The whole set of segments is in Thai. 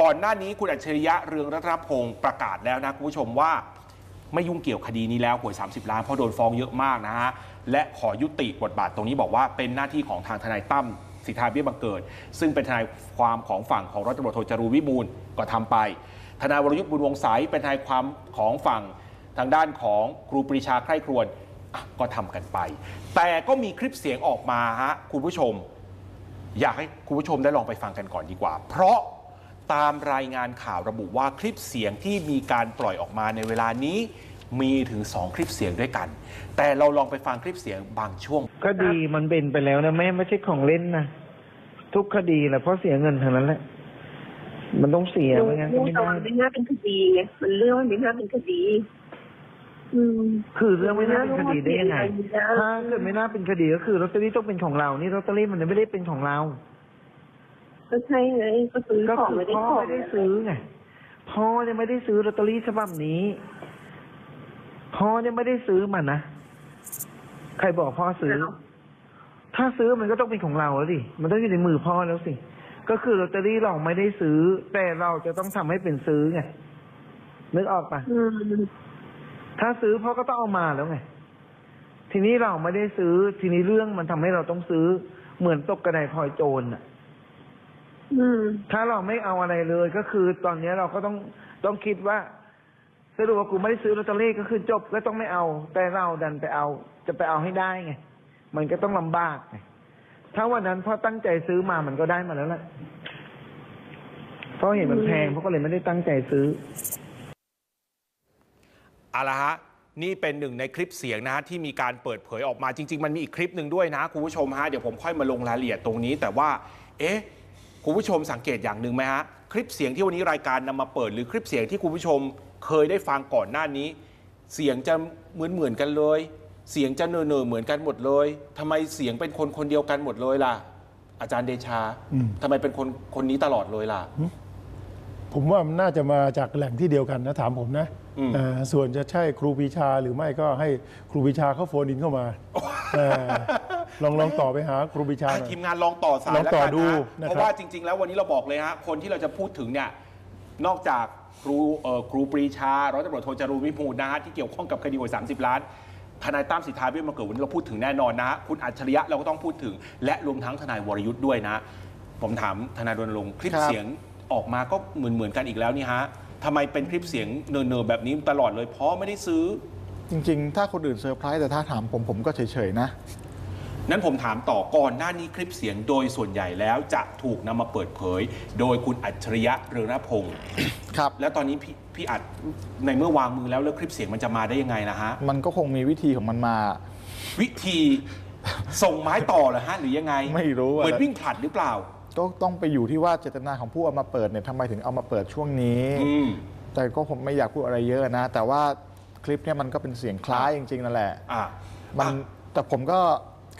ก่อนหน้านี้คุณอัจฉริยะเรืองรัตนพงศ์ประกาศแล้วนะคุณผู้ชมว่า ไม่ยุ่งเกี่ยวคดีนี้แล้วหวย 30 ล้านเพราะโดนฟ้องเยอะมากนะฮะและขอยุติบทบาทตรงนี้บอกว่าเป็นหน้าที่ของทางทนายตั้มสิทธาเบี้ยบังเกิด ซึ่งเป็นทนายความของฝั่งของร้อยตำรวจโทจรูวิบูลย์ก็ทำไป ทนายวรยุทธ์บุญวงศ์ใสเป็นทนายความของฝั่งทางด้านของครูปรีชาใคร่ครวญก็ทำกันไป แต่ก็มีคลิปเสียงออกมาฮะคุณผู้ชม อยากให้คุณผู้ชมได้ลองไปฟังกันก่อนดีกว่า เพราะ ตามรายงานข่าวระบุว่าคลิปเสียงที่มีการปล่อยออกมาในเวลานี้มีถึง 2 คลิปเสียงด้วยกัน แต่เราลองไปฟังคลิปเสียงบางช่วงคดีมันเป็นไปแล้วนะแม่ไม่ใช่ของเล่นนะ ทุกคดีแหละเพราะเสียเงินทางนั้นแหละ มันต้องเสียไม่งั้นก็เรื่องไม่ตอได้นไม่น่าเป็นคดีไงมันเรื่องมันไม่น่าเป็นคดีอืมคือเรื่องไม่น่าเป็นคดีได้ยังไงไม่น่าถ้าเกิดไม่น่าเป็นคดีก็คือลอตเตอรี่ต้องเป็นของเรา นี่ลอตเตอรี่มันไม่ได้เป็นของเรา ก็ใช่ไงก็ซื้อก็ของคือไม่ได้พ่อของไม่ได้ซื้อไงพ่อเนี่ยไม่ได้ซื้อลอตเตอรี่ฉบับนี้ พ่อเนี่ยไม่ได้ซื้อมันนะใครบอกพ่อซื้อ ถ้าซื้อมันก็ต้องเป็นของเราแล้วสิมันต้องอยู่ในมือพ่อแล้วสิ ก็คือลอตเตอรี่เราไม่ได้ซื้อ แต่เราจะต้องทำให้เป็นซื้อไงนึกออกปะอืมถ้าซื้อพ่อก็ต้องเอามาแล้วไง ทีนี้เราไม่ได้ซื้อ ทีนี้เรื่องมันทำให้เราต้องซื้อ เหมือนตกกระไดพลอยโจรอะ อืม ถ้าเราไม่เอาอะไรเลยก็คือตอนนี้เราก็ต้องต้องคิดว่าสรุปว่ากูไม่ได้ซื้อลอตเตอรี่ก็คือจบก็ต้องไม่เอา แต่เราดันไปเอา จะไปเอาให้ได้ไงมันก็ต้องลำบากไงถ้าวันนั้นพ่อตั้งใจซื้อมามันก็ได้มาแล้วแหละเพราะเห็นมันแพงพ่อก็เลยไม่ได้ตั้งใจซื้อเอาละฮะนี่เป็นหนึ่งในคลิปเสียงนะฮะที่มีการเปิดเผยออกมาจริง ๆ มันมีอีกคลิปหนึ่งด้วยนะคุณผู้ชมฮะเดี๋ยวผมค่อยมาลงรายละเอียดตรงนี้ แต่ว่า เอ๊ะ คุณผู้ชมสังเกตอย่างหนึ่งไหมฮะ คลิปเสียงที่วันนี้รายการนำมาเปิด หรือคลิปเสียงที่คุณผู้ชมเคยได้ฟังก่อนหน้านี้ เสียงจะเหมือนเหมือนๆกันเลย เสียงจะเนอๆเหมือนกันหมดเลยทำไมเสียงเป็นคนคนเดียวกันหมดเลยล่ะ อาจารย์เดชาอืมทำไมเป็นคนคนนี้ตลอดเลยล่ะ ผมว่ามันน่าจะมาจากแหล่งที่เดียวกันนะถามผมนะอืมเอ่อส่วนจะใช่ครูปรีชาหรือไม่ก็ให้ครูปรีชาเขาโฟนอินเข้ามาเออลองลองต่อไปหาครูปรีชาหอะน่อย ทีมงานลองต่อสายลองแล้วต่อกันดูนะนะครับ เพราะว่าจริง ๆ แล้ววันนี้เราบอกเลยฮะคนที่เราจะพูดถึงเนี่ยนอกจากครูเอ่อครูปรีชาร้อยตำรวจโทจรูญวิมูลนะฮะที่เกี่ยวข้องกับคดีหวย30 ล้านทนายตั้มสิทธาเบี้ยบังเกิดวันนี้เราพูดถึงแน่นอนนะฮะคุณอัจฉริยะเราก็ต้องพูดถึง และรวมทั้งทนายวรยุทธ์ด้วยนะ ผมถามทนายรณรงค์คลิปครับ เสียง ออกมาก็เหมือนเหมือนๆกันอีกแล้วนี่ฮะทำไมเป็นคลิปเสียงเนินๆแบบนี้ตลอดเลยเพราะไม่ได้ซื้อ จริง ๆ ถ้าคนอื่นเซอร์ไพรส์แต่ถ้าถามผมผมก็เฉยๆนะ นั้นผมถามต่อก่อนหน้านี้คลิปเสียงโดยส่วนใหญ่แล้วจะถูกนำมาเปิดเผย โดยคุณอัจฉริยะเรืองรัตนพงศ์ครับ แล้วตอนนี้พี่พี่อัดในเมื่อวางมือแล้วแล้วคลิปเสียงมันจะมาได้ยังไงนะฮะ มันก็คงมีวิธีของมันมา วิธีส่งไม้ต่อเหรอฮะหรือยังไงไม่รู้อะ เหมือนวิ่งผลัดหรือเปล่า ก็ต้องไปอยู่ที่ว่าเจตนาของผู้เอามาเปิดเนี่ยทำไมถึงเอามาเปิดช่วงนี้ อืม แต่ก็ผมไม่อยากพูดอะไรเยอะนะ แต่ว่าคลิปเนี่ยมันก็เป็นเสียงคล้ายจริงๆนั่นแหละ อะ มันอะแต่ผมก็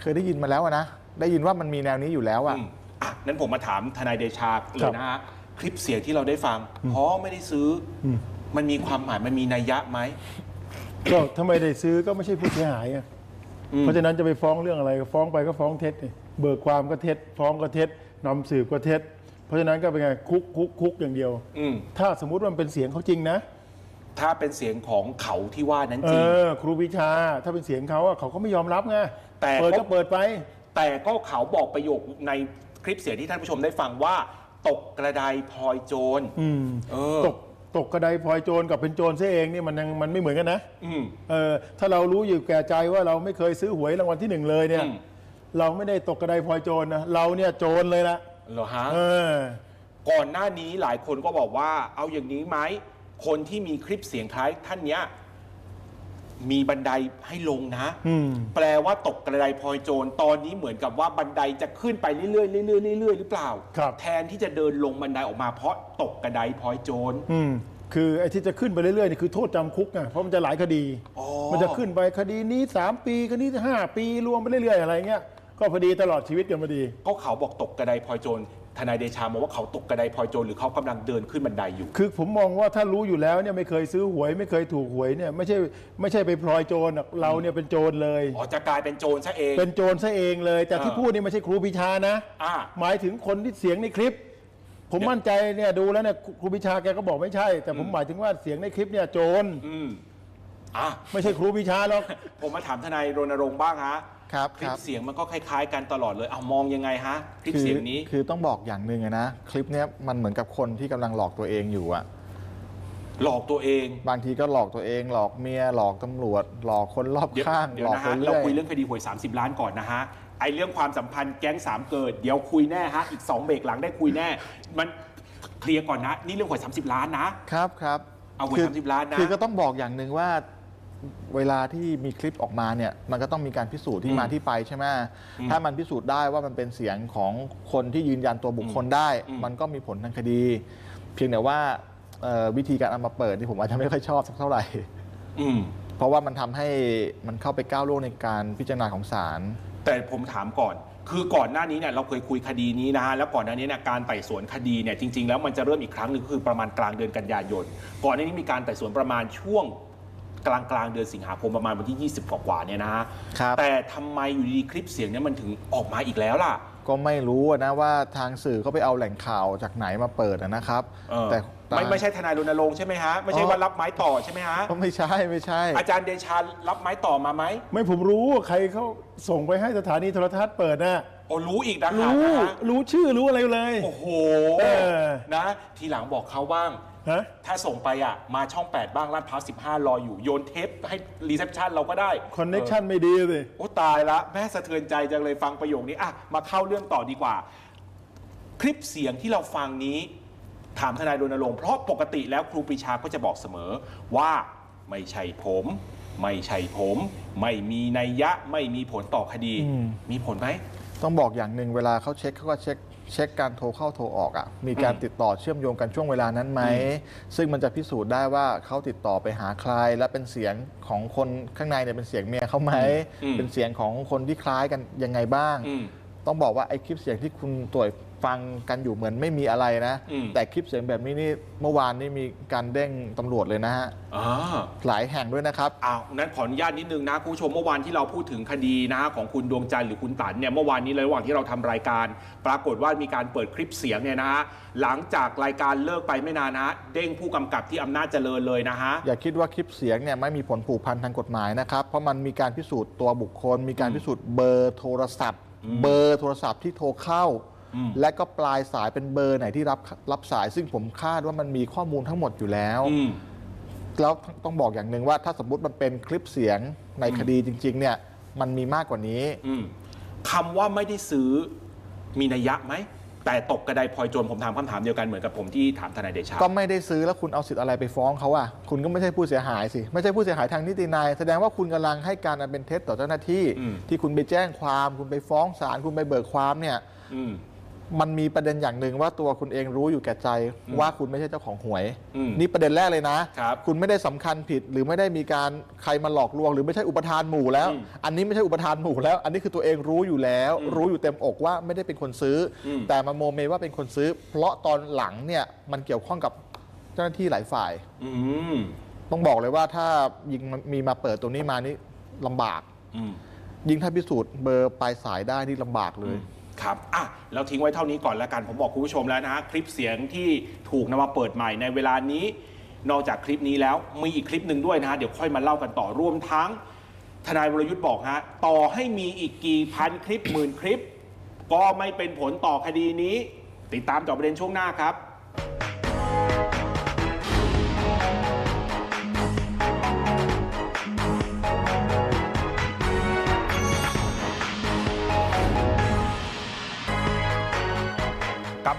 เคยได้ยินมาแล้วอะนะ ได้ยินว่ามันมีแนวนี้อยู่แล้วอะ อืมอะนั้นผมมาถามทนายเดชาเลยนะฮะคลิปเสียงที่เราได้ฟังเพราะไม่ได้ซื้ออม มันมีความหมายมันมีนัยยะไหม ก็ถ้าไม่ได้ซื้อก็ไม่ใช่ผู้เสียหายอะอืม เพราะฉะนั้นจะไปฟ้องเรื่องอะไรฟ้องไปก็ฟ้องเท็จนี่เบิกความก็เท็จ ฟ้องก็เท็จ นำสืบก็เท็จ เพราะฉะนั้นก็เป็นไงคุกคุกคุกอย่างเดียว อืมถ้าสมมุติว่ามันเป็นเสียงเขาจริงนะ ถ้าเป็นเสียงของเขาที่ว่านั้นเอจริง อ ครูปรีชา ถ้าเป็นเสียงเขาอะเขาก็ไม่ยอมรับไงแต่ เปิดก็ก็เปิดไป แต่ก็เขาบอกประโยคในคลิปเสียงที่ท่านผู้ชมได้ฟังว่า ตกกระไดพลอยโจรอืม เออตกตกกระไดพลอยโจรกับเป็นโจรเสียเองนี่มันยังมันไม่เหมือนกันนะ อืม เออถ้าเรารู้อยู่แก่ใจว่าเราไม่เคยซื้อหวยรางวัลที่หนึ่งเลยเนี่ย อืม เราไม่ได้ตกกระไดพลอยโจรนะเราเนี่ยโจรเลยละเหรอฮะ เออ ก่อนหน้านี้หลายคนก็บอกว่า เอาอย่างนี้ไหมคนที่มีคลิปเสียงคล้ายท่านเนี้ย มีบันไดให้ลงนะ อืม แปลว่าตกกระไดพลอยโจรตอนนี้เหมือนกับว่าบันไดจะขึ้นไปเรื่อยๆเรื่อยๆเรื่อยๆหรือเปล่า ครับ แทนที่จะเดินลงบันไดออกมาเพราะตกกระไดพลอยโจร อืม คือไอ้ที่จะขึ้นไปเรื่อยๆนี่คือโทษจำคุกไงเพราะมันจะหลายคดี อ๋อ มันจะขึ้นไปคดีนี้ 3 ปี คดีนี้5ปีรวมไปเรื่อยๆอะไรเงี้ย ก็พอดีตลอดชีวิตกันพอดี ก็เขาบอกตกกระไดพลอยโจรทนายเดชามองว่าเขาตกกระไดพลอยโจรหรือเขากำลังเดินขึ้นบันไดอยู่ คือผมมองว่าถ้ารู้อยู่แล้วเนี่ยไม่เคยซื้อหวย ไม่เคยถูกหวยเนี่ยไม่ใช่ไม่ใช่ไปพลอยโจรหรอกเราเนี่ยเป็นโจรเลย อ๋อจะกลายเป็นโจรซะเอง เป็นโจรซะเองเลย แต่ที่อ่าพูดนี่ไม่ใช่ครูปีชานะ อ่า หมายถึงคนที่เสียงในคลิป ผมมั่นใจเนี่ยดูแล้วเนี่ยครูพิชาแกก็บอกไม่ใช่ แต่ผมอืมหมายถึงว่าเสียงในคลิปเนี่ยโจรอืมอะ ไม่ใช่ครูพิชาหรอก ผมมาถามทนายรณรงค์บ้างฮะ ครับคลิคปรับเสียงมันก็คล้ายๆกันตลอดเลยเอามองยังไงฮะคลิปคือเสียงนี้ คือต้องบอกอย่างหนึ่งอะนะ คลิปเนี้ยมันเหมือนกับคนที่กำลังหลอกตัวเองอยู่อะหลอกตัวเอง บางทีก็หลอกตัวเอง หลอกเมียหลอกตำรวจ หลอกคนรอบเดี๋ยวข้าง เดี๋ยหวลอกนะไปฮะเรื่เราอยคุยเรื่องคดีหวย 30 ล้านก่อนนะฮะไอเรื่องความสัมพันธ์แก๊งสามเกิด เดี๋ยวคุยแน่ฮะอีก 2 เบรกหลังได้คุยแน่ มันเคลียร์ก่อนนะ นี่เรื่องหวย 30 ล้านนะ ครับครับเอาหวยคื30ล้านนะ คือก็ต้องบอกอย่างหนึ่งว่า เวลาที่มีคลิปออกมาเนี่ยมันก็ต้องมีการพิสูจน์ที่อืมมาที่ไปใช่ไหมอืมถ้ามันพิสูจน์ได้ว่ามันเป็นเสียงของคนที่ยืนยันตัวบุคคลได้อืมมันก็มีผลทางคดี เพียงแต่ว่าเอ่อวิธีการเอามาเปิดที่ผมอาจจะไม่ค่อยชอบสักเท่าไหร่อืมเพราะว่ามันทำให้มันเข้าไปก้าวล่วงในการพิจารณาของศาลแต่ผมถามก่อน คือก่อนหน้านี้เนี่ยเราเคยคุยคดีนี้นะฮะแล้วก่อนหน้านี้เนี่ยการไต่สวนคดีเนี่ยจริง ๆ แล้วมันจะเริ่มอีกครั้งหนึ่งก็คือประมาณกลางเดือนกันยายนก่อนหน้านี้มีการไต่สวนประมาณช่วง กลางกลางๆเดือนสิงหาคมประมาณวันที่ 20 กว่าๆเนี่ยนะฮะครับแต่ทำไมอยู่ดีๆคลิปเสียงเนี่ยมันถึงออกมาอีกแล้วล่ะ ก็ไม่รู้อะนะว่าทางสื่อเขาไปเอาแหล่งข่าวจากไหนมาเปิดอะนะครับเออแต่ไม่ไม่ใช่ทนายรณรงค์ใช่ไหมฮะ ไม่ใช่อ๋อว่ารับไม้ต่อใช่ไหมฮะก็ไม่ใช่ไม่ใช่ อาจารย์เดชารับไม้ต่อมาไหมไม่ผมรู้ว่าใครเขาส่งไปให้สถานีโทรทัศน์เปิดนะโอ้รู้อีกนะครัรู้นะฮะรู้ชื่อรู้อะไรเลย โอ้โหเออนะ ทีหลังบอกเขาบ้าง ฮะ ถ้าส่งไปอะมาช่อง 8 บ้างลาดพร้าว15 รออยู่ โยนเทปให้รีเซพชันเราก็ได้คอนเน็ชันไม่ดีสิ โอ้ตายละแม่สะเทือนใจจังเลยฟังประโยคนี้อะมาเข้าเรื่องต่อดีกว่า คลิปเสียงที่เราฟังนี้ ถามทนายรณรงค์เพราะปกติแล้วครูปรีชาก็จะบอกเสมอว่าไม่ใช่ผม ไม่ใช่ผม ไม่มีนัยยะไม่มีผลต่อคดี อืม มีผลไหม ต้องบอกอย่างหนึ่งเวลาเขาเช็คเขาก็เช็ค เช็คการโทรเข้าโทรออกอะ่ะมีการอืมติดต่อเชื่อมโยงกันช่วงเวลานั้นไหมอืซึ่งมันจะพิสูจน์ได้ว่าเขาติดต่อไปหาใคร และเป็นเสียงของคนข้างในเนี่ยเป็นเสียงเมียเขาไหมอืมเป็นเสียงของคนที่คล้ายกันยังไงบ้างอืมต้องบอกว่าไอ้คลิปเสียงที่คุณตรวจ ฟังกันอยู่เหมือนไม่มีอะไรนะ อืม แต่คลิปเสียงแบบนี้นี่เมื่อวานนี่มีการเด้งตำรวจเลยนะฮะ อ่า หลายแห่งด้วยนะครับ อ้าวนั้นขออนุญาตนิดนึงนะคุณผู้ชมเมื่อวานที่เราพูดถึงคดีนะฮะของคุณดวงจันทร์หรือคุณตันเนี่ยเมื่อวานนี้เลยระหว่างที่เราทำรายการ ปรากฏว่ามีการเปิดคลิปเสียงเนี่ยนะฮะหลังจากรายการเลิกไปไม่นานนะฮะเด้งผู้กำกับที่อำนาจเจริญเลยนะฮะ อย่าคิดว่าคลิปเสียงเนี่ยไม่มีผลผูกพันทางกฎหมายนะครับ เพราะมันมีการพิสูจน์ตัวบุคคล มีการพิสูจน์เบอร์โทรศัพท์อืมเบอร์โทรศัพท์ที่โทรเข้าอืม และก็ปลายสายเป็นเบอร์ไหนที่รับรับสาย ซึ่งผมคาดว่ามันมีข้อมูลทั้งหมดอยู่แล้วอืมแล้วต้องบอกอย่างหนึ่งว่าถ้าสมมติมันเป็นคลิปเสียงในคดีจริง ๆ เนี่ย มันมีมากกว่านี้อืมคำว่าไม่ได้ซื้อมีนัยยะไหมแต่ตกกระไดพลอยโจรผมถามคำถามเดียวกันเหมือนกับผมที่ถามทนายเดชาก็ไม่ได้ซื้อแล้วคุณเอาสิทธิ์อะไรไปฟ้องเขาอะคุณก็ไม่ใช่ผู้เสียหายสิ ไม่ใช่ผู้เสียหายทางนิตินายแสดงว่าคุณกำลังให้การอันเป็นเท็จต่อเจ้าหน้าที่อืมที่คุณไปแจ้งความ คุณไปฟ้องศาลคุณไปเบิกความเนี่ยอื มมันมีประเด็นอย่างหนึ่งว่าตัวคุณเองรู้อยู่แก่ใจอืมว่าคุณไม่ใช่เจ้าของหวยอืมนี่ประเด็นแรกเลยนะครับคุณไม่ได้สำคัญผิดหรือไม่ได้มีการใครมาหลอกลวง หรือไม่ใช่อุปทานหมู่แล้วอืมอันนี้ไม่ใช่อุปทานหมู่แล้ว อันนี้คือตัวเองรู้อยู่แล้วอืมรู้อยู่เต็มอกว่าไม่ได้เป็นคนซื้ออมแต่มาโมเมว่าเป็นคนซื้อ เพราะตอนหลังเนี่ยมันเกี่ยวข้องกับเจ้าหน้าที่หลายฝ่ายอืมต้องบอกเลยว่าถ้ายิงมีมาเปิดตัวนี้มานี่ลำบากอืมยิ่งถ้าพิสูจน์เบอร์ปลายสายได้นี่ลำบากเลย ครับอะเราทิ้งไว้เท่านี้ก่อนแล้วกัน ผมบอกคุณผู้ชมแล้วนะคลิปเสียงที่ถูกนำมาเปิดใหม่ในเวลานี้ นอกจากคลิปนี้แล้วมีอีกคลิปหนึ่งด้วยนะฮะเดี๋ยวค่อยมาเล่ากันต่อรวมทั้งทนายวรยุทธ์บอกฮะต่อให้มีอีกกี่พันคลิปหมื่นคลิป ก็ไม่เป็นผลต่อคดีนี้ ติดตามจอบประเด็นช่วงหน้าครับ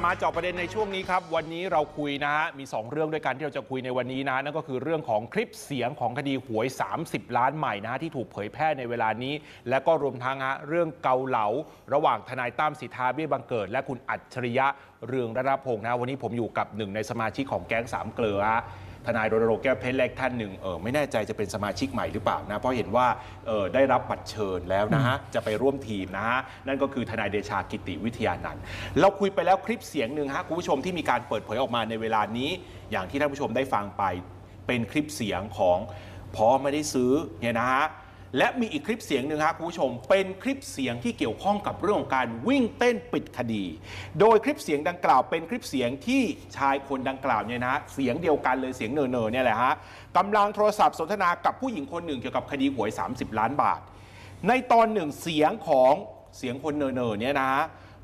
มาเจาะประเด็นในช่วงนี้ครับ วันนี้เราคุยนะฮะมี 2 เรื่องด้วยกันที่เราจะคุยในวันนี้นะนั่นก็คือเรื่องของคลิปเสียงของคดีหวย 30 ล้านใหม่นะฮะที่ถูกเผยแพร่ในเวลานี้ และก็รวมทั้งฮะเรื่องเกาเหลา ระหว่างทนายตั้มสิทธาเบี้ยบังเกิด และคุณอัจฉริยะเรืองรัตนพงศ์นะวันนี้ผมอยู่กับหนึ่งในสมาชิกของแก๊งสามเกลือ ทนายรณรงค์แก้วเพชรเล็กท่านหนึ่งเออไม่แน่ใจจะเป็นสมาชิกใหม่หรือเปล่านะเพราะเห็นว่าเออได้รับบัตรเชิญแล้วนะฮะจะไปร่วมทีมนะฮะนั่นก็คือทนายเดชากิติวิทยานันท์เราคุยไปแล้วคลิปเสียงหนึ่งฮะคุณผู้ชมที่มีการเปิดเผยออกมาในเวลานี้ อย่างที่ท่านผู้ชมได้ฟังไปเป็นคลิปเสียงของพอไม่ได้ซื้อเนี่ยนะฮะ และมีอีกคลิปเสียงหนึ่งครับคุณผู้ชม เป็นคลิปเสียงที่เกี่ยวข้องกับเรื่องของการวิ่งเต้นปิดคดี โดยคลิปเสียงดังกล่าวเป็นคลิปเสียงที่ชายคนดังกล่าวเนี่ยนะเสียงเดียวกันเลยเสียงเนอเนอเนี่ยแหละฮะกำลังโทรศัพท์สนทนากับผู้หญิงคนหนึ่งเกี่ยวกับคดีหวย 30 ล้านบาท ในตอนหนึ่งเสียงของเสียงคนเนอเนอเนี่ยนะ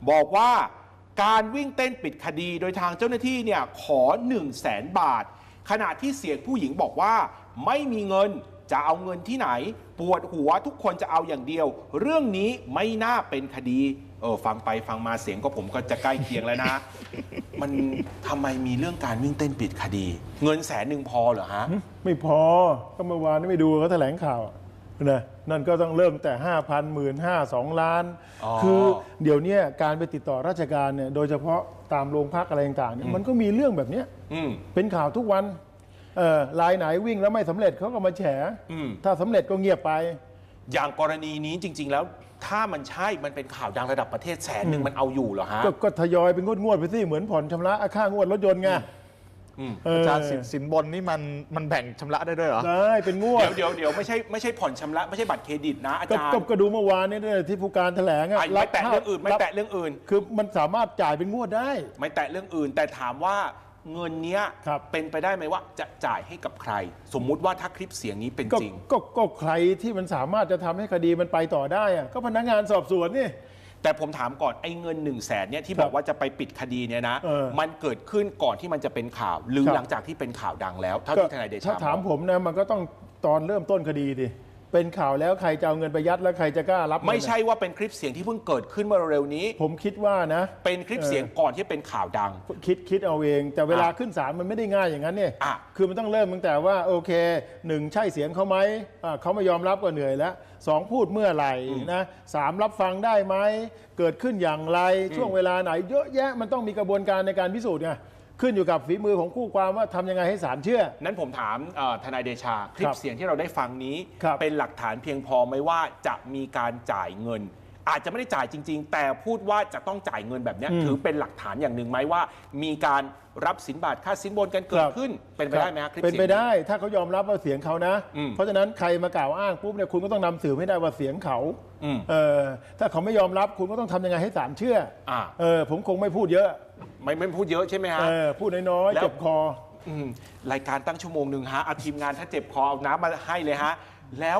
บอกว่าการวิ่งเต้นปิดคดีโดยทางเจ้าหน้าที่เนี่ยขอ 1 0 0 0 0แสนบาท ขณะที่เสียงผู้หญิงบอกว่าไม่มีเงิน จะเอาเงินที่ไหน ปวดหัวทุกคนจะเอาอย่างเดียว เรื่องนี้ไม่น่าเป็นคดีเออฟังไปฟังมาเสียงก็ผมก็จะใกล้เคียงแล้วนะ มันทำไมมีเรื่องการวิ่งเต้นปิดคดี เงินแสนหนึ่งพอเหรอฮะ ไม่พอก็เมื่อวานนี่ไม่ดูเขาแถลงข่าวอะนะนั่นก็ต้องเริ่มแต่ 5 0 0 0 0 1 5 0 0 2ล้าน อ๋อ คือเดี๋ยวเนี้ยการไปติดต่อราชการเนี่ยโดยเฉพาะตามโรงพักอะไรต่างๆเนี่ยมันก็มีเรื่องแบบเนี้ยอืม เป็นข่าวทุกวัน เออลายไหนวิ่งแล้วไม่สำเร็จเขาก็มาแฉอืม ถ้าสำเร็จก็เงียบไป อย่างกรณีนี้จริง ๆ แล้วถ้ามันใช่มันเป็นข่าวดังระดับประเทศแสนหนึ่งมันเอาอยู่เหรอฮะ ก็ก็ทยอยเป็นงวดๆไปสิเหมือนผ่อนชำระค่างวดรถยนต์ไงอืม เออาอจารย์สินสินบนนี่มันมันแบ่งชำระได้ด้วยเหรอ ได้เป็นงวดเดี๋ยวเดี๋ยวเดี๋ยวไม่ใช่ไม่ใช่ผ่อนชำระ ไม่ใช่บัตรเครดิตนะอาก็จารย์ก็ก็ดูเมื่อวานนี้เนี่ยที่ผู้การแถลงอะอะไม่แตะเรื่องอื่นไม่รับแตะเรื่องอื่น คือมันสามารถจ่ายเป็นงวดได้ ไม่แตะเรื่องอื่น แต่ถามว่า เงินเนี้ยครับ เป็นไปได้ไหมว่าจะจ่ายให้กับใคร สมมุติว่าถ้าคลิปเสียงนี้เป็นก็จริง ก็ก็ใครที่มันสามารถจะทำให้คดีมันไปต่อได้อะก็พนักงานสอบสวนนี่ แต่ผมถามก่อนไอ้เงิน1นึ่งแสนเนี่ยที่ครับบอกว่าจะไปปิดคดีเนี่ยนะ เออ มันเกิดขึ้นก่อนที่มันจะเป็นข่าวหรือครับหลังจากที่เป็นข่าวดังแล้วเท่าก็ที่ทนายเดชาถ้าถามบอกผมนะมันก็ต้องตอนเริ่มต้นคดีดิ เป็นข่าวแล้วใครจะเอาเงินไปยัดแล้วใครจะกล้ารับเงินไม่ใช่อะว่าเป็นคลิปเสียงที่เพิ่งเกิดขึ้นเมื่อเร็วๆนี้ ผมคิดว่านะ เป็นคลิปเสียงก่อนที่เป็นข่าวดัง คิดคิดเอาเอง แต่เวลาอะขึ้นศาลมันไม่ได้ง่ายอย่างนั้นเนี่ยอะ คือมันต้องเริ่มตั้งแต่ว่าโอเคหนึ่งใช่เสียงเขาไหมอะเขาไม่ยอมรับก็เหนื่อยแล้วสองพูดเมื่อไหร่นะสามรับฟังได้ไหมเกิดขึ้นอย่างไรช่วงเวลาไหนเยอะแยะมันต้องมีกระบวนการในการพิสูจน์ไง ขึ้นอยู่กับฝีมือของคู่ความว่าทำยังไงให้ศาลเชื่อ นั้นผมถามเอ่อทนายเดชา คลิคปรับเสียงที่เราได้ฟังนี้ ครับ เป็นหลักฐานเพียงพอไหมว่าจะมีการจ่ายเงิน อาจจะไม่ได้จ่ายจริง ๆ แต่พูดว่าจะต้องจ่ายเงินแบบเนี้ยอืมถือเป็นหลักฐานอย่างหนึ่งไหมว่า มีการรับสินบาทค่าสินบนกันเกิดขึ้น เป็นไปได้ไหมฮะคลิปเป็นเสียง ไปได้ถ้าเขายอมรับว่าเสียงเขานะ อืมเพราะฉะนั้นใครมากล่าวอ้างปุ๊บเนี่ยคุณก็ต้องนำสืบให้ได้ว่าเสียงเขาอืมเออถ้าเขาไม่ยอมรับคุณก็ต้องทำยังไงให้ศาลเชื่ออา เออผมคงไม่พูดเยอะ ไม่ไม่พูดเยอะใช่ไหมฮะ เออพูดน้อยๆแล้วเจ็บคอ อืมรายการตั้งชั่วโมงหนึ่งฮะเอาทีมงานถ้าเจ็บคอเอาน้ำมาให้เลยฮะ แล้ว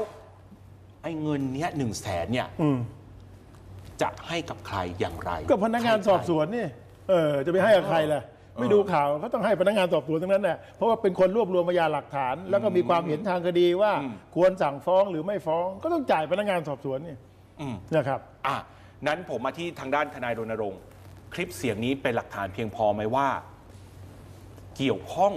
ไอ้เงินเนี้ยหนึ่งแสนเนี่ยอืม จะให้กับใครอย่างไรก็พนักงานสอบสวนนี่เออจะไปให้กับใครล่ะ ไม่ดูข่าวก็ต้องให้พนักงานสอบสวนทั้งนั้นแหละเพราะว่าเป็นคนรวบรวมพยานหลักฐาน แล้วก็มีความเห็นทางคดีว่าอืมควรสั่งฟ้องหรือไม่ฟ้อง ก็ต้องจ่ายพนักงานสอบสวนนี่อืมนะครับ อะนั้นผมมาที่ทางด้านทนายรณรงค์ คลิปเสียงนี้เป็นหลักฐานเพียงพอไหมว่า เกี่ยวข้อง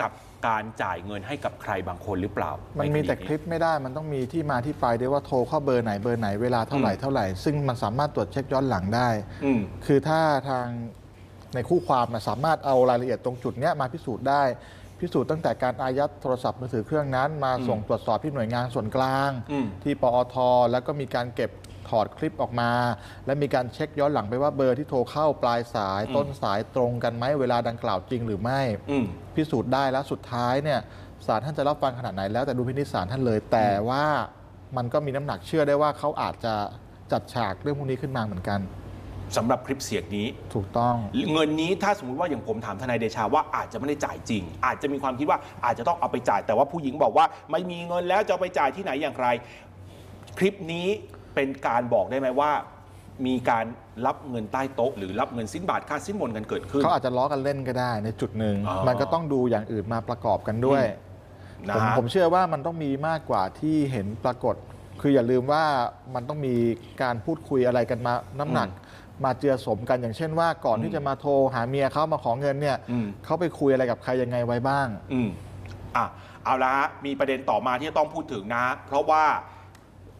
กับการจ่ายเงินให้กับใครบางคนหรือเปล่า มันในมีดีแต่คลิปไม่ได้มันต้องมีที่มาที่ไปด้วยว่าโทรเข้าเบอร์ไหนเบอร์ไหนเวลาเท่าไหร่อืมเท่าไหร่ ซึ่งมันสามารถตรวจเช็คย้อนหลังได้อืมคือถ้าทางในคู่ความนะสามารถเอารายละเอียดตรงจุดเนี้ยมาพิสูจน์ได้ พิสูจน์ตั้งแต่การอายัดโทรศัพท์มือถือเครื่องนั้น มาส่งตรวจสอบที่หน่วยงานส่วนกลางอืมที่ปอท แล้วก็มีการเก็บถ อดคลิปออกมา และมีการเช็คย้อนหลังไปว่าเบอร์ที่โทรเข้าปลายสายต้นสายตรงกันไหมเวลาดังกล่าวจริงหรือไม่อืมพิสูจน์ได้แล้วสุดท้ายเนี่ยศาลท่านจะรับฟังขนาดไหนแล้วแต่ดูพินิจศาลท่านเลย แต่ว่ามันก็มีน้ำหนักเชื่อได้ว่าเขาอาจจะจัดฉากเรื่องพวกนี้ขึ้นมาเหมือนกันสำหรับคลิปเสียงนี้ถูกต้อง เงินนี้ถ้าสมมติว่าอย่างผมถามทนายเดชาว่าอาจจะไม่ได้จ่ายจริง อาจจะมีความคิดว่าอาจจะต้องเอาไปจ่าย แต่ว่าผู้หญิงบอกว่า ไม่มีเงินแล้วจะเอาไปจ่ายที่ไหนอย่างไร คลิปนี้ เป็นการบอกได้ไหมว่า มีการรับเงินใต้โต๊ะ หรือรับเงินสินบาทค่าสินบนกันเกิดขึ้น เขาอาจจะล้อกันเล่นก็ได้ในจุดหนึ่งอ๋อมันก็ต้องดูอย่างอื่นมาประกอบกันด้วยนะผมฮะ ผมเชื่อว่ามันต้องมีมากกว่าที่เห็นปรากฏ คืออย่าลืมว่ามันต้องมีการพูดคุยอะไรกันมาน้ำหนัก มาเจือสมกันอย่างเช่นว่าก่อนที่จะมาโทรหาเมียเขามาขอเงินเนี่ยอืม เขาไปคุยอะไรกับใครยังไงไว้บ้าง อืมอะเอาละฮะมีประเด็นต่อมาที่จะต้องพูดถึงนะ เพราะว่า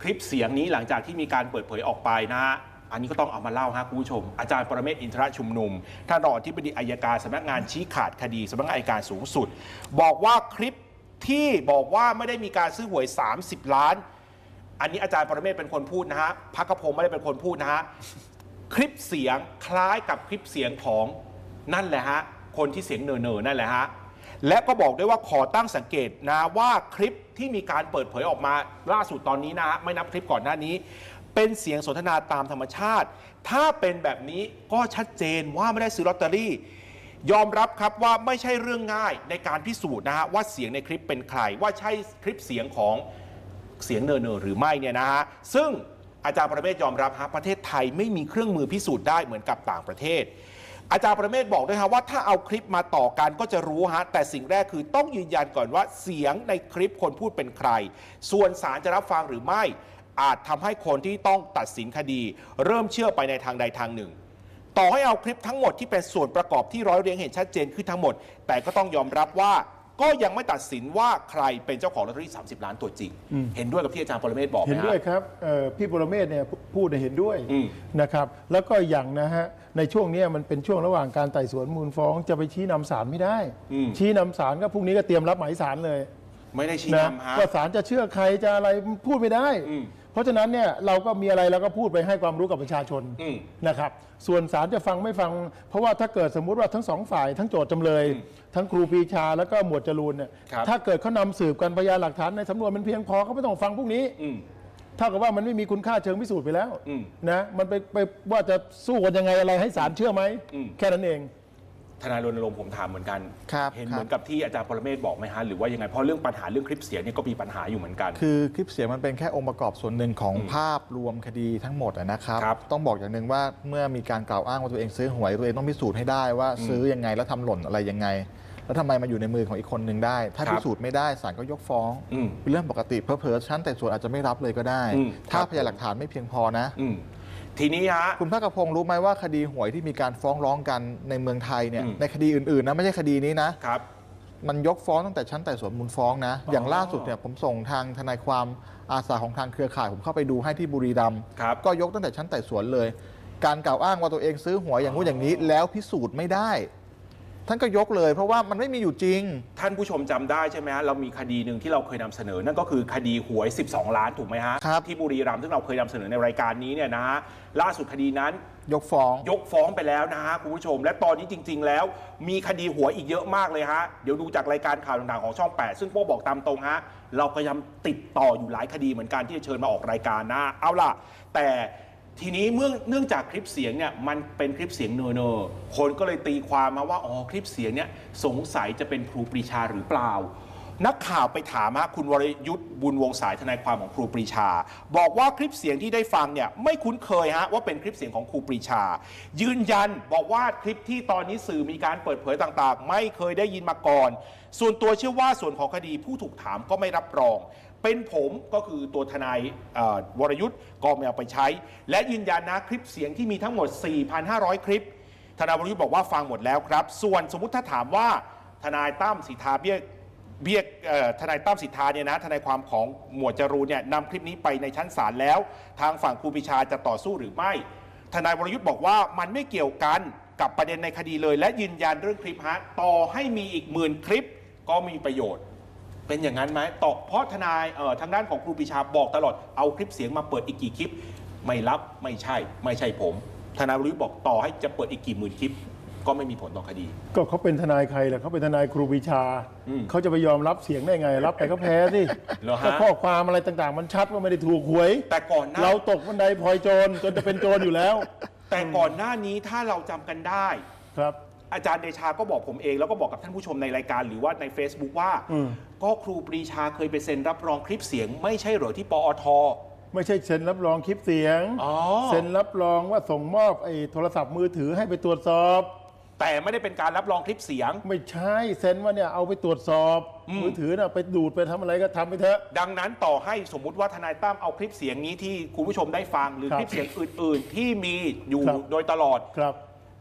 คลิปเสียงนี้หลังจากที่มีการเปิดเผยออกไปนะฮะอันนี้ก็ต้องเอามาเล่าฮะคุณผู้ชม อาจารย์ปรเมศอินทรชุมนุมท่านรองอธิบดีอายการสำนักงานชี้ขาดคดีสำนักงานอัยการสูงสุด บอกว่าคลิปที่บอกว่าไม่ได้มีการซื้อหวย 30 ล้าน อันนี้อาจารย์ปรเมศเป็นคนพูดนะฮะพักกระพงศ์ไม่ได้เป็นคนพูดนะฮะคลิปเสียงคล้ายกับคลิปเสียงของนั่นแหละฮะคนที่เสียงเนอๆนั่นแหละฮะและก็บอกด้วยว่าขอตั้งสังเกตนะว่าคลิป ที่มีการเปิดเผยออกมาล่าสุดตอนนี้นะฮะไม่นับคลิปก่อนหน้านี้ เป็นเสียงสนทนาตามธรรมชาติ ถ้าเป็นแบบนี้ก็ชัดเจนว่าไม่ได้ซื้อลอตเตอรี่ ยอมรับครับว่าไม่ใช่เรื่องง่ายในการพิสูจน์นะฮะว่าเสียงในคลิปเป็นใคร ว่าใช่คลิปเสียงของเสียงเนอเนอหรือไม่เนี่ยนะฮะซึ่งอาจารย์ประเมศยอมรับฮะประเทศไทยไม่มีเครื่องมือพิสูจน์ได้เหมือนกับต่างประเทศ อาจารย์ประเมศบอกด้วยฮะว่าถ้าเอาคลิปมาต่อกันก็จะรู้ฮะแต่สิ่งแรกคือต้องยืนยันก่อนว่าเสียงในคลิปคนพูดเป็นใคร ส่วนศาลจะรับฟังหรือไม่ อาจทำให้คนที่ต้องตัดสินคดี เริ่มเชื่อไปในทางใดทางหนึ่ง ต่อให้เอาคลิปทั้งหมดที่เป็นส่วนประกอบที่ร้อยเรียงเห็นชัดเจนขึ้นทั้งหมด แต่ก็ต้องยอมรับว่า ก็ยังไม่ตัดสินว่าใครเป็นเจ้าของลอตเตอรี่ 30 ล้านตัวจริงเห็นด้วยกับที่อาจารย์ปรเมศบอกไหมเห็นฮะ ด้วยครับเอ่อพี่ปรเมศเนี่ยพูดเนี่ยเห็นด้วยอืม นะครับ แล้วก็อย่างนะฮะในช่วงเนี้ยมันเป็นช่วงระหว่างการไต่สวนมูลฟ้องจะไปชี้นำศาลไม่ได้ อืม ชี้นำศาลก็พรุ่งนี้ก็เตรียมรับหมายศาลเลยไม่ได้ชี้นะนำฮะ ว่าศาลจะเชื่อใครจะอะไรพูดไม่ได้ อืม เพราะฉะนั้นเนี่ยเราก็มีอะไรเราก็พูดไปให้ความรู้กับประชาชนอืมนะครับ ส่วนศาลจะฟังไม่ฟัง เพราะว่าถ้าเกิดสมมุติว่าทั้งสองฝ่าย ทั้งโจทย์จำเลย ทั้งครูปรีชาแล้วก็หมวดจรูนเนี่ยครับ ถ้าเกิดเขานำสืบกันพยานหลักฐานในสำนวนมันเพียงพอเขาไม่ต้องฟังพวกนี้ อืม เท่ากับว่ามันไม่มีคุณค่าเชิงพิสูจน์ไปแล้วอืมนะมันไปไปว่าจะสู้กันยังไงอะไรให้ศาลเชื่อไหม อืม แค่นั้นเอง ทนายรณรงค์ผมถามเหมือนกัน ครับเห็นครับเหมือนกับที่อาจารย์ปรเมศบอกไหมฮะหรือว่ายังไงเพราะเรื่องปัญหาเรื่องคลิปเสียงเนี่ยก็มีปัญหาอยู่เหมือนกัน คือคลิปเสียงมันเป็นแค่องค์ประกอบส่วนหนึ่งของภาพรวมคดีทั้งหมดอะนะครับ ครับต้องบอกอย่างหนึ่งว่าเมื่อมีการกล่าวอ้างว่าตัวเองซื้อหวยตัวเองต้องพิสูจน์ให้ได้ว่าซื้อยังไงแล้วทำหล่นอะไรยังไง แล้วทำไมมาอยู่ในมือของอีกคนหนึ่งได้ ถ้าครับพิสูจน์ไม่ได้ศาลก็ยกฟ้องอืมเป็นเรื่องปกติเพอเพอๆชั้นแต่ส่วนอาจจะไม่รับเลยก็ได้ อืมถ้าครับ พยานหลักฐานไม่เพียงพอนะ อืม ทีนี้ฮะ คุณภาคพงศ์รู้ไหมว่าคดีหวยที่มีการฟ้องร้องกันในเมืองไทยเนี่ยอืม ในคดีอื่นๆนะไม่ใช่คดีนี้นะ ครับ มันยกฟ้องตั้งแต่ชั้นไต่สวนมูลฟ้องนะ อ๋ออ อย่างล่าสุดเนี่ยผมส่งทางทนายความอาสาของทางเครือข่าย ผมเข้าไปดูให้ที่บุรีรัมย์ครับ ก็ยกตั้งแต่ชั้นไต่สวนเลย การกล่าวอ้างว่าตัวเองซื้อหวยอย่างนู้นอย่างนี้ แล้วพิสูจน์ไม่ได้ ท่านก็ยกเลย เพราะว่ามันไม่มีอยู่จริง ท่านผู้ชมจำได้ใช่ไหมฮะเรามีคดีหนึ่งที่เราเคยนำเสนอ นั่นก็คือคดีหวย 12 ล้านถูกไหมฮะครับ ที่บุรีรัมย์ซึ่งเราเคยนำเสนอในรายการนี้เนี่ยนะฮะล่าสุดคดีนั้น ยกฟ้อง ยกฟ้องไปแล้วนะฮะคุณผู้ชม และตอนนี้จริง ๆ แล้ว มีคดีหวยอีกเยอะมากเลยฮะ เดี๋ยวดูจากรายการข่าวต่างๆของช่อง 8 ซึ่งโป้บอกตามตรงฮะ เราพยายามติดต่ออยู่หลายคดีเหมือนกันที่จะเชิญมาออกรายการนะเอาล่ะ แต่ ทีนี้เมื่อเนื่องจากคลิปเสียงเนี่ยมันเป็นคลิปเสียงเนอเนอคนก็เลยตีความมาว่าอ๋อคลิปเสียงเนี่ยสงสัยจะเป็นครูปรีชาหรือเปล่า นักข่าวไปถามฮะคุณวรยุทธ์บุญวงสายทนายความของครูปรีชา บอกว่าคลิปเสียงที่ได้ฟังเนี่ยไม่คุ้นเคยฮะว่าเป็นคลิปเสียงของครูปรีชา ยืนยันบอกว่าคลิปที่ตอนนี้สื่อมีการเปิดเผยต่างๆ ไม่เคยได้ยินมาก่อน ส่วนตัวเชื่อว่าส่วนของคดีผู้ถูกถามก็ไม่รับรอง เป็นผมก็คือตัวทนายวรยุทธ์ก็ไม่เอาไปใช้ และยืนยันนะคลิปเสียงที่มีทั้งหมด 4,500 คลิป ทนายวรยุทธ์บอกว่าฟังหมดแล้วครับ ส่วนสมมติถ้าถามว่าทนายตั้มสิทธาเบี้ยเบี้ยทนายตั้มสิทธาเนี่ยนะทนายความของหมวดจรูนเนี่ยนำคลิปนี้ไปในชั้นศาลแล้ว ทางฝั่งครูปรีชาจะต่อสู้หรือไม่ ทนายวรยุทธ์บอกว่ามันไม่เกี่ยวกันกับประเด็นในคดีเลย และยืนยันเรื่องคลิปฮะต่อให้มีอีกหมื่นคลิปก็มีประโยชน์ เป็นอย่างนั้นไหมต่อเพราะทนายเอ่อทางด้านของครูปรีชาบอกตลอดเอาคลิปเสียงมาเปิดอีกกี่คลิป ไม่รับไม่ใช่ ไม่ใช่ผม ทนายวรยุทธ์บอกต่อให้จะเปิดอีกกี่หมื่นคลิป ก็ไม่มีผลต่อคดี ก็เขาเป็นทนายใครล่ะเขาเป็นทนายครูปรีชาอืมเขาจะไปยอมรับเสียงได้ไง รับไปก็แพ้สิเหรอฮะก็ข้อความอะไรต่างๆ มันชัดว่าไม่ได้ถูกหวย แต่ก่อนหน้าเราตกบันไดพลอยโจรจนจะเป็นโจรอยู่แล้ว แต่ก่อนหน้านี้ถ้าเราจำกันได้ครับ อาจารย์เดชาก็บอกผมเองแล้วก็บอกกับท่านผู้ชมในรายการหรือว่าใน Facebook ว่าอืมก็ครูปรีชาเคยไปเซ็นรับรองคลิปเสียง ไม่ใช่เหรอที่ปอท ไม่ใช่เซ็นรับรองคลิปเสียงอ๋อ เซ็นรับรองว่าส่งมอบไอ้โทรศัพท์มือถือให้ไปตรวจสอบ แต่ไม่ได้เป็นการรับรองคลิปเสียง ไม่ใช่เซ็นว่าเนี่ยเอาไปตรวจสอบอืม มือถือน่ะไปดูดไปทำอะไรก็ทำไปเถอะ ดังนั้นต่อให้สมมุติว่าทนายตั้มเอาคลิปเสียงนี้ที่คุณผู้ชมได้ฟังหรือครับคลิปเสียงอื่น ๆ ที่มีอยู่ครับโดยตลอด ครับ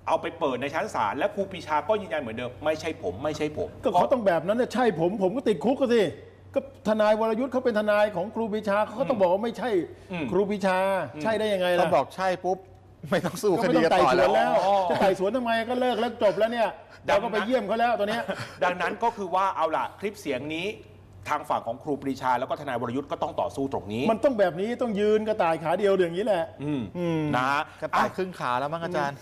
เอาไปเปิดในชั้นศาลและครูปรีชาก็ยืนยันเหมือนเดิมไม่ใช่ผมไม่ใช่ผมก็เขาต้องแบบนั้นน่ะใช่ผมผมก็ติดคุกก็สิก็ทนายวรยุทธ์เขาเป็นทนายของครูปรีชาเขาก็ต้องบอกว่าไม่ใช่อืมครูปรีชา ใช่ได้ยังไงถ้าล่ะบอกใช่ปุ๊บไม่ต้องสู้ก็คไม่ดีต้องไต่ต่อสแล้ววนแล้วอ๋อจะไต่สวนทำไมก็เลิกแล้วจบแล้วเนี่ยดังเรานั้นก็ไปเยี่ยมเขาแล้วตอนเนี้ยดังนั้นก็คือว่าเอาล่ะคลิปเสียงนี้ ทางฝั่งของครูปรีชาแล้วก็ทนายวรยุทธ์ก็ต้องต่อสู้ตรงนี้มันต้องแบบนี้ต้องยืนกระต่ายขาเดียวอย่างนี้แหละอืมอืมนะฮะกระต่ายอะ ครึ่งขาแล้วมั้งอาจารย์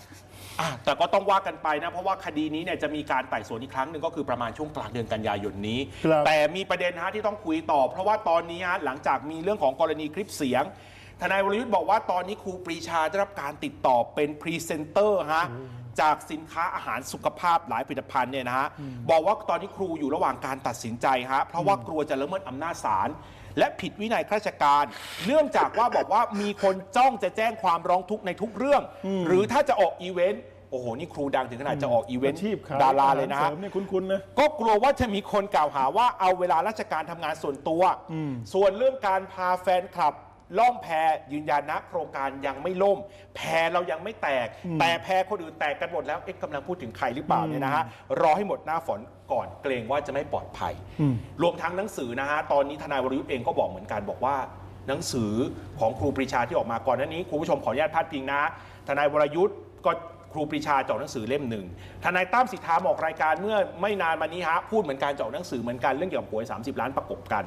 อะแต่ก็ต้องว่ากันไปนะ เพราะว่าคดีนี้เนี่ยจะมีการไต่สวนอีกครั้งหนึ่งก็คือประมาณช่วงกลางเดือนกันยายนนี้ ครับ แต่มีประเด็นฮะที่ต้องคุยต่อ เพราะว่าตอนนี้ฮะหลังจากมีเรื่องของกรณีคลิปเสียง ทนายวรยุทธ์บอกว่าตอนนี้ครูปรีชาได้รับการติดต่อเป็นพรีเซนเตอร์ฮะจากสินค้าอาหารสุขภาพหลายผลิตภัณฑ์เนี่ยนะฮะบอกว่าตอนนี้ครูอยู่ระหว่างการตัดสินใจฮะเพราะว่ากลัวจะละเมิดอำนาจศาลและผิดวินัยข้าราชการ เนื่องจากว่าบอกว่ามีคนจ้องจะแจ้งความร้องทุกข์ในทุกเรื่อง หรือถ้าจะออกอีเวนต์โอ้โห นี่ครูดังถึงขนาดจะออกอีเวนต์อาชีพขายดาราเลยนะอหฮะสริมเนี่ยคุ้นๆนะก็กลัวว่าจะมีคนกล่าวหาว่าเอาเวลาราชการทำงานส่วนตัวอืมส่วนเรื่องการพาแฟนคลับ ล่องแพยืนยันนะโครงการยังไม่ล่ม แพเรายังไม่แตก แต่แพคนอื่นแตกกันหมดแล้วเอ๊ะกำลังพูดถึงใครหรือเปล่าเนี่ยนะฮะรอให้หมดหน้าฝนก่อนเกรงว่าจะไม่ปลอดภัยอืมรวมทั้งหนังสือนะฮะตอนนี้ทนายวรยุทธ์เองก็บอกเหมือนกันบอกว่า หนังสือของครูปรีชาที่ออกมาก่อนหน้านี้คุณผู้ชมขออนุญาตพาดพิงนะทนายวรยุทธ์ก็ครูปรีชาเจาะหนังสือเล่มหนึ่งทนายตั้มสิทธาบอกรายการเมื่อไม่นานมานี้ฮะพูดเหมือนกันเจาะหนังสือเหมือนกันเรื่องเกี่ยวกับหวย30 ล้านประกบกัน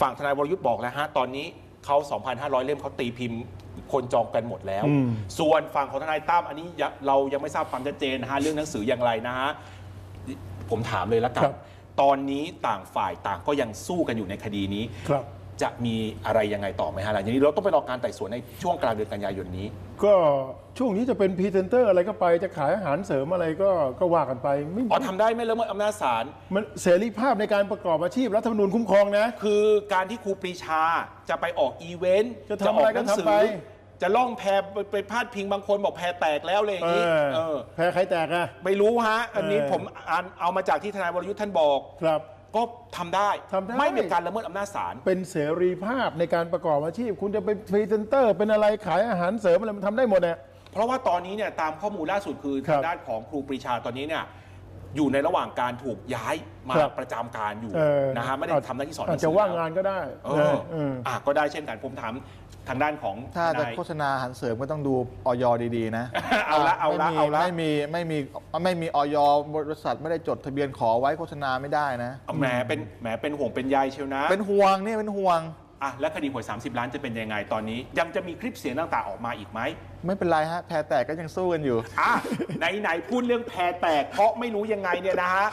ฝั่งทนายวรยุทธ์บอกแล้วฮะตอนนี้ เขา 2,500 เล่มเขาตีพิมพ์คนจองกันหมดแล้วอืมส่วนฝั่งของทนายตั้มอันนี้ยังเรายังไม่ทราบความชัดเจนนะฮะเรื่องหนังสืออย่างไรนะฮะผมถามเลยละกัครันบตอนนี้ต่างฝ่ายต่างก็ยังสู้กันอยู่ในคดีนี้ ครับ จะมีอะไรยังไงต่อไหมฮะหลังจากนี้เราต้องไปรอการไต่สวนในช่วงกลางเดือนกันยายนนี้ ก็ช่วงนี้จะเป็นพรีเซนเตอร์อะไรก็ไปจะขายอาหารเสริมอะไรก็ก็ว่ากันไปไม่อ๋อทำได้ไหมละเมิดอำนาจศาล มันเสรีภาพในการประกอบอาชีพรัฐธรรมนูญคุ้มครองนะ คือการที่ครูปรีชาจะไปออกอีเวนต์จะทำอะไรกหนังสืก็ทำไป จะล่องแพไปไปพาดพิงบางคนบอกแพแตกแล้วเลยอย่างเอนี้อเออแพ้ใครแตกอะ ไม่รู้ฮะ อันนี้เออ ผมอ่านเอามาจากที่ทนายวรยุทธ์ท่านบอก ครับ ก็ทำได้ทำได้ ไม่เป็นการละเมิดอำนาจศาล เป็นเสรีภาพในการประกอบอาชีพ คุณจะเป็นพรีเซนเตอร์ เป็นอะไรขายอาหารเสริมอะไรมันทำได้หมดอะเพราะว่าตอนนี้เนี่ยตามข้อมูลล่าสุดคือครัทาบงด้านของครูปรีชาตอนนี้เนี่ยอยู่ในระหว่างการถูกย้ายมาครับ ประจำการอยู่เออนะฮะไม่ได้ทำหน้าที่สอนหอานัจงสืจะอว่างแล้วงานก็ได้เออเออ อะก็ได้เช่นกันผมถาม ทางด้านของถ้าจะทนาย โฆษณาอาหารเสริมก็ต้องดูออยดีๆ นะเอาละเอาละไม่มีเอาละ ไม่มีไม่มีไม่มีออยบริษัทไม่ได้จดทะเบียนขอไว้โฆษณาไม่ได้นะเอาแหมเป็นแหมเป็นห่วงเป็นใยเชียวนะ เป็นห่วงนี่เป็นห่วง อะแล้วคดีหวย 30 ล้านจะเป็นยังไงตอนนี้ ยังจะมีคลิปเสียงต่างๆออกมาอีกไหมไม่เป็นไรฮะแพรแตกก็ยังสู้กันอยู่ อะไหนๆพูดเรื่องแพรแตกเพราะไม่รู้ยังไงเนี่ยนะฮะ